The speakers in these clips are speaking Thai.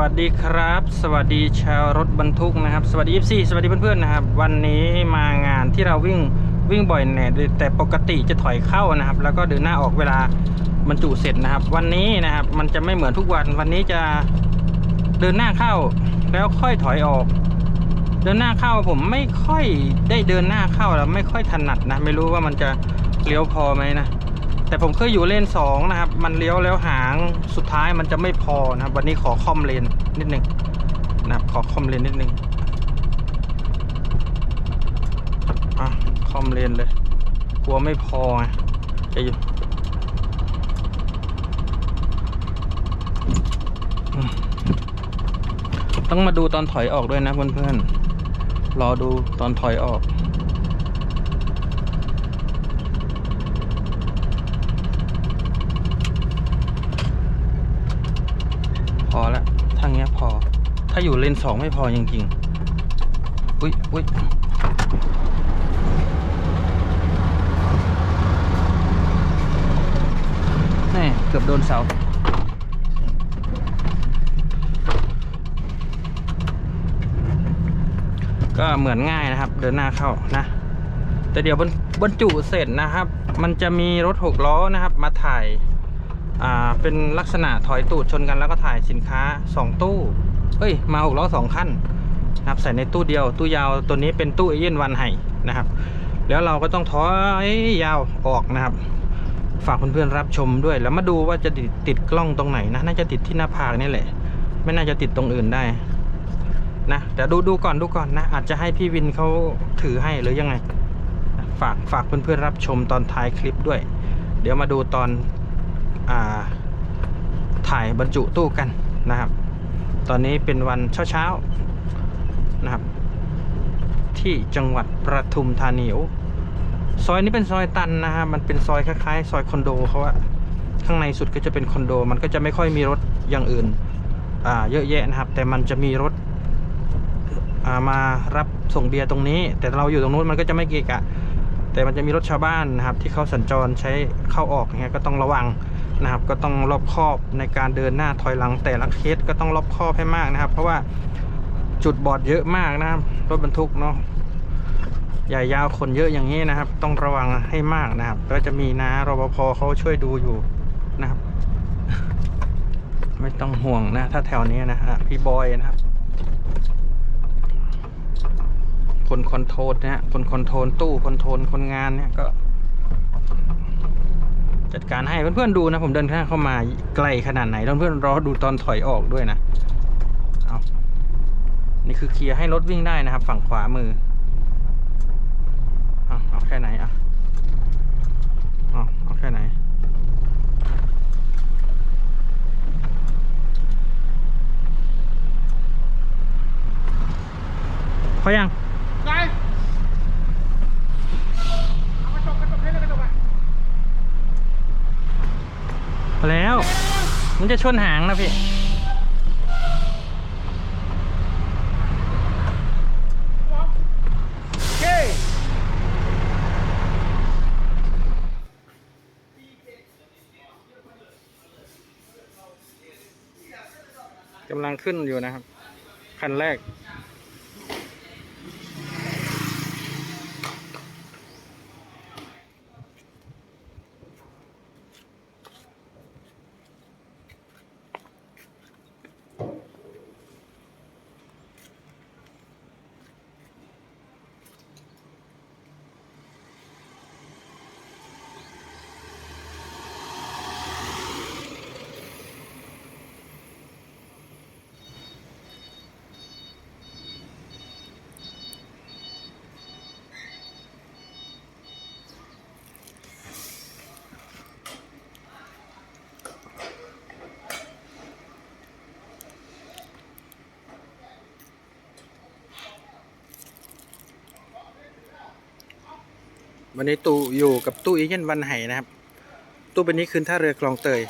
วัสดีครับ สวัสดีชาวรถบรรทุกนะครับ สวัสดี FC สวัสดีเพื่อนๆนะครับ วันนี้มางานที่เราวิ่งวิ่งบ่อยเนี่ยแต่ปกติจะถอยเข้านะครับ แล้วก็เดินหน้าออกเวลาบรรจุเสร็จนะครับ วันนี้นะครับมันจะไม่เหมือนทุกวัน วันนี้จะเดินหน้าเข้า แล้วค่อยถอยออก เดินหน้าเข้าผมไม่ค่อยได้เดินหน้าเข้าแล้วไม่ค่อยถนัดนะ ไม่รู้ว่ามันจะเลี้ยวพอไหมนะ แต่ผมเคยอยู่เลนสองนะครับ มันเลี้ยวแล้วหางสุดท้ายมันจะไม่พอนะครับ วันนี้ขอคอมเลนนิดหนึ่งนะครับ ขอคอมเลนนิดหนึ่งอะคอมเลนเลย กลัวไม่พอไงจะอยู่ต้องมาดูตอนถอยออกด้วยนะเพื่อนๆรอดูตอนถอยออก พอแล้วทางเนี้ยพอ ถ้าอยู่เลนสองไม่พอจริงๆ อุ้ยอุ้ยแน่เกือบโดนเสาก็เหมือนง่ายนะครับ เดินหน้าเข้านะ แต่เดี๋ยวบรรบรรจุเสร็จนะครับ มันจะมีรถหกล้อนะครับ มาถ่าย อ่าเป็นลักษณะถอยตูดชนกันแล้วก็ถ่ายสินค้า 2 ตู้ เอ้ย มาหกล้อสองขั้นนะครับใส่ในตู้เดียว ตู้ยาวตัวนี้เป็นตู้เอเย่นวันไห้นะครับ แล้วเราก็ต้องถอยยาวออกนะครับ ฝากเพื่อนๆรับชมด้วย แล้วมาดูว่าจะติดติดกล้องตรงไหนนะน่าจะติดที่หน้าผากนี่แหละ ไม่น่าจะติดตรงอื่นได้นะแต่ดูดูก่อนดูก่อนนะ อาจจะให้พี่วินเขาถือให้หรือยังไง ฝากฝากเพื่อนๆรับชมตอนท้ายคลิปด้วย เดี๋ยวมาดูตอน ถ่ายบรรจุตู้กันนะครับ ตอนนี้เป็นวันเช้าๆนะครับ ที่จังหวัดประทุมธานีซอยนี้เป็นซอยตันนะฮะมันเป็นซอยคล้ายๆ ซอยคอนโดเขาอะข้างในสุดก็จะเป็นคอนโด มันก็จะไม่ค่อยมีรถอย่างอื่นอ่าเยอะแยะนะครับ แต่มันจะมีรถอ่ามารับส่งเบียร์ตรงนี้ แต่เราอยู่ตรงนู้นมันก็จะไม่เกะกะ แต่มันจะมีรถชาวบ้านนะครับ ที่เขาสัญจรใช้เข้าออกเงี้ยก็ต้องระวัง นะครับ ก็ต้องรอบคอบในการเดินหน้าถอยหลังแต่ละเคสก็ต้องรอบคอบให้มากนะครับ เพราะว่าจุดบอดเยอะมากนะครับรถบรรทุกเนาะใหญ่ยาวคนเยอะอย่างนี้นะครับ ต้องระวังให้มากนะครับแล้วจะมีนะรปภเขาช่วยดูอยู่นะครับ ไม่ต้องห่วงนะ ถ้าแถวนี้นะฮะพี่บอยนะครับ คนคอนโทรลนะฮะคนคอนโทรลตู้คอนโทรลคนงานเนี่ยก็ จัดการให้เพื่อนๆดูนะ ผมเดินข้างเข้ามาไกลขนาดไหนเพื่อนๆรอดูตอนถอยออกด้วยนะเอานี่คือเคลียร์ให้รถวิ่งได้นะครับ ฝั่งขวามือเอาเอาแค่ไหนอะเอาเอาแค่ไหนพอยัง ได้เอากระจกกระจกให้เลยกระจกอะ พอแล้ว มัน จะชนหางนะพี่ กำลังขึ้นอยู่นะครับ คันแรก วันนี้ตู้อยู่กับตู้อีเย่นวันไห่นะครับ ตู้เป็นนี้คืนท่าเรือคลองเตย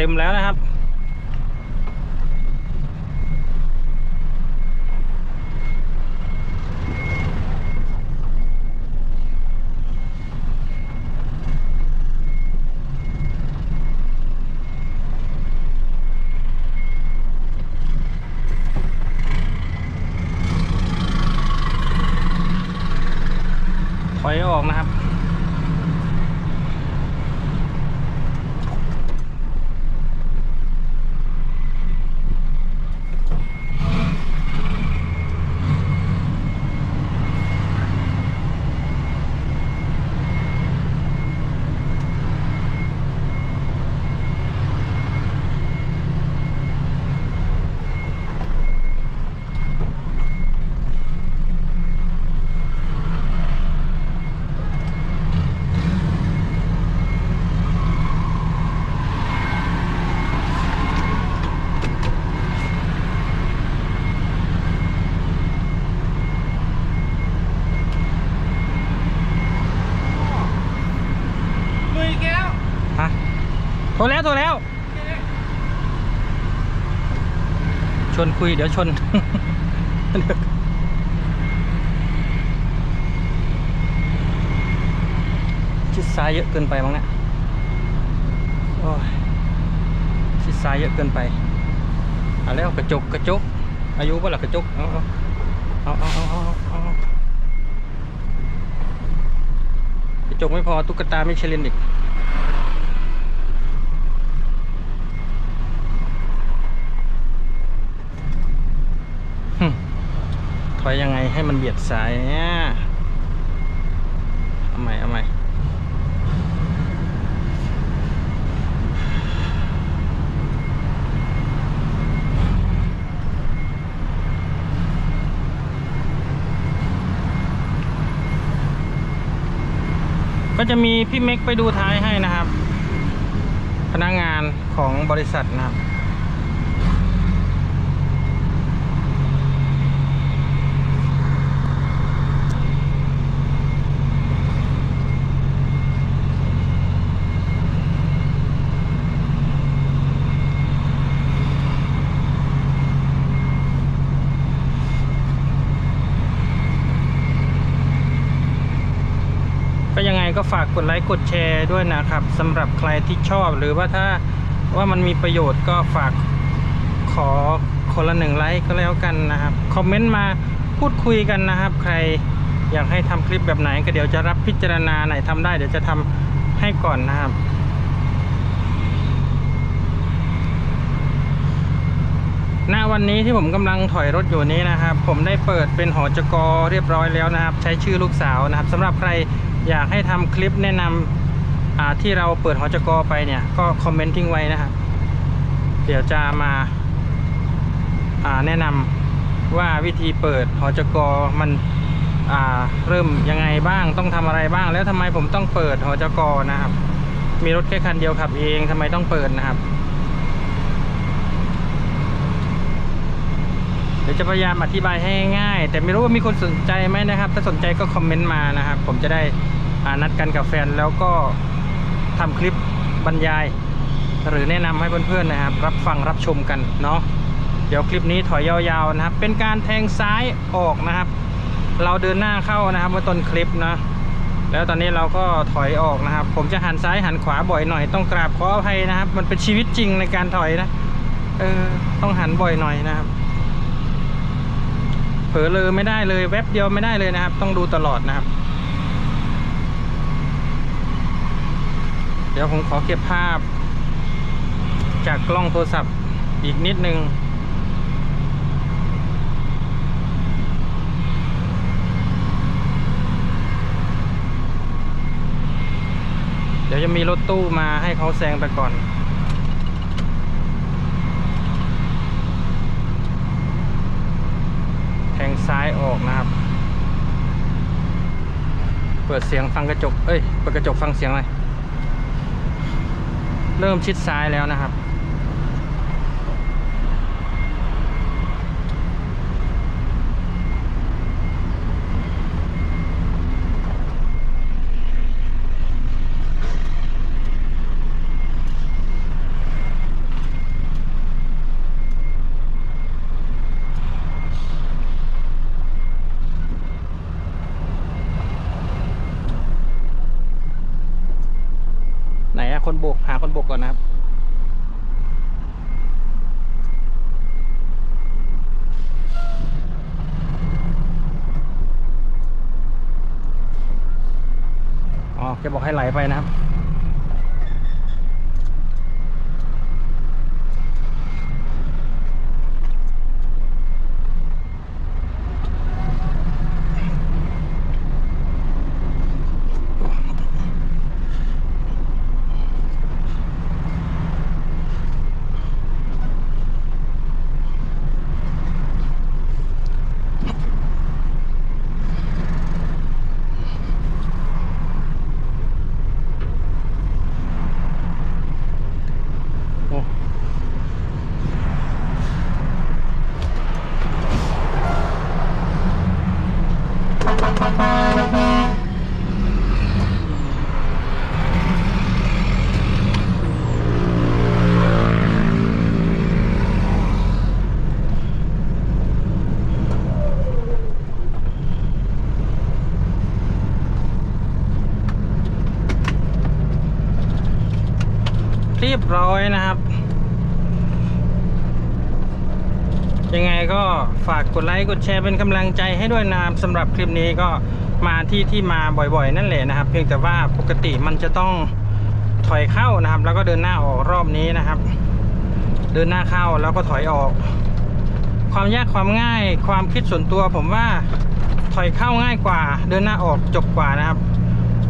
เต็มแล้วนะครับ ถอยออกนะครับ ลุยแก้ว ฮะ โทรแล้วโทรแล้ว ชวนคุยเดี๋ยวชน ชิดซ้ายเยอะเกินไปมั้งเนี่ยโอ้ยชิดซ้ายเยอะเกินไปเอาแล้วกระจกกระจก อายุว่าหลักกระจก เอาเอาเอาเอาเอาเอาเอากระจกไม่พอตุ๊กตาไม่เชลินอีก ถอยยังไงให้มันเบียดสายเนี่ยเอาใหม่เอาใหม่ก็จะมีพี่เม็กไปดูท้ายให้นะครับ พนักงานของบริษัทนะครับ กดไลค์กดแชร์ด้วยนะครับสำหรับใครที่ชอบหรือว่าถ้าว่ามันมีประโยชน์ก็ฝากขอคนละหนึ่งไลค์ก็แล้วกันนะครับคอมเมนต์มาพูดคุยกันนะครับ ใครอยากให้ทำคลิปแบบไหน ก็เดี๋ยวจะรับพิจารณาไหนทำได้เดี๋ยวจะทำให้ก่อนนะครับณวันนี้ที่ผมกำลังถอยรถอยู่นี้นะครับ ผมได้เปิดเป็นหอจกเรียบร้อยแล้วนะครับ ใช้ชื่อลูกสาวนะครับสำหรับใคร อยากให้ทำคลิปแนะนำอ่าที่เราเปิดหอจกไปเนี่ย ก็คอมเมนต์ทิ้งไว้นะครับเดี๋ยวจะมาาแนะนำว่าวิธีเปิดหอจกมันเริ่มยังไงบ้างต้องทำอะไรบ้าง แล้วทำไมผมต้องเปิดหอจกนะครับ มีรถแค่คันเดียวขับเองทำไมต้องเปิดนะครับ ดี๋ยวจะพยายามอธิบายให้ง่าย แต่ไม่รู้ว่ามีคนสนใจไหมนะครับ ถ้าสนใจก็คอมเมนต์มานะครับ ผมจะได้นัดกันกับแฟนแล้วก็ทำคลิปบรรยาย หรือแนะนำให้เพื่อนๆนะครับ รับฟังรับชมกันเนาะเดี๋ยวคลิปนี้ถอยยาวๆนะครับ เป็นการแทงซ้ายออกนะครับ เราเดินหน้าเข้านะครับเมื่อต้นคลิปนะแล้วตอนนี้เราก็ถอยออกนะครับ ผมจะหันซ้ายหันขวาบ่อยหน่อยต้องกราบขออภัยนะครับ มันเป็นชีวิตจริงในการถอยนะเออต้องหันบ่อยหน่อยนะครับ เผลอเลยไม่ได้เลยแวบเดียวไม่ได้เลยนะครับ ต้องดูตลอดนะครับ เดี๋ยวผมขอเก็บภาพ จากกล้องโทรศัพท์อีกนิดนึงเดี๋ยวจะมีรถตู้มาให้เขาแซงไปก่อน แทงซ้ายออกนะครับ เปิดเสียงฟังกระจก เอ้ย เปิดกระจกฟังเสียงหน่อย เริ่มชิดซ้ายแล้วนะครับ แกบอกให้ไหลไปนะครับ โอ้เร้อยนะครับ ยังไงก็ฝากกดไลค์กดแชร์เป็นกำลังใจให้ด้วยนะครับสำหรับคลิปนี้ก็มาที่ที่มาบ่อยๆ นั่นแหละนะครับ เพียงแต่ว่าปกติมันจะต้องถอยเข้านะครับ แล้วก็เดินหน้าออกรอบนี้นะครับ เดินหน้าเข้าแล้วก็ถอยออก ความยากความง่ายความคิดส่วนตัวผมว่าถอยเข้าง่ายกว่า เดินหน้าออกจบกว่านะครับ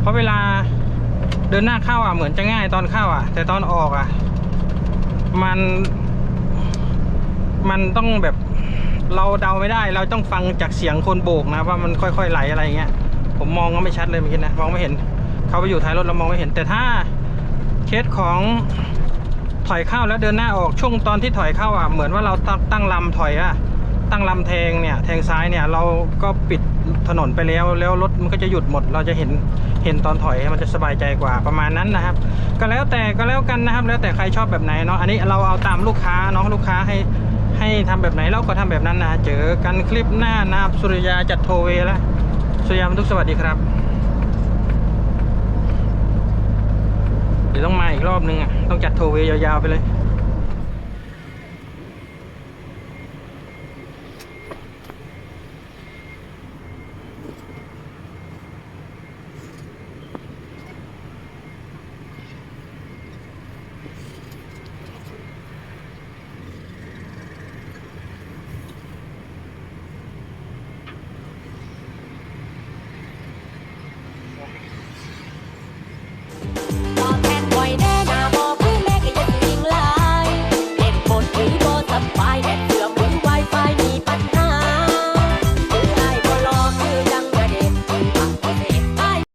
เพราะเวลา เดินหน้าเข้าอะเหมือนจะง่ายตอนเข้าอะ แต่ตอนออกอะ มัน มันต้องแบบ เราเดาไม่ได้ เราต้องฟังจากเสียงคนโบกนะว่ามันค่อยๆไหลอะไรเงี้ยผมมองก็ไม่ชัดเลยเมื่อกี้นะมองไม่เห็น เขาไปอยู่ท้ายรถเรามองไม่เห็น แต่ถ้าเคสของถอยเข้าแล้วเดินหน้าออกช่วงตอนที่ถอยเข้าอะเหมือนว่าเราตั้งลำถอยอะ ตั้งลำแทงเนี่ยแทงซ้ายเนี่ยเราก็ปิดถนนไปแล้ว แล้วรถมันก็จะหยุดหมด เราจะเห็นเห็นตอนถอยมันจะสบายใจกว่าประมาณนั้นนะครับ ก็แล้วแต่ก็แล้วกันนะครับ แล้วแต่ใครชอบแบบไหนเนาะอันนี้เราเอาตามลูกค้าเนาะลูกค้าให้ให้ทำแบบไหนเราก็ทำแบบนั้นนะเจอกันคลิปหน้านะครับสุริยาจัดโทเวแล้วสุริยาทุกสวัสดีครับเดี๋ยวต้องมาอีกรอบนึงอะต้องจัดโทเวยาวๆไปเลย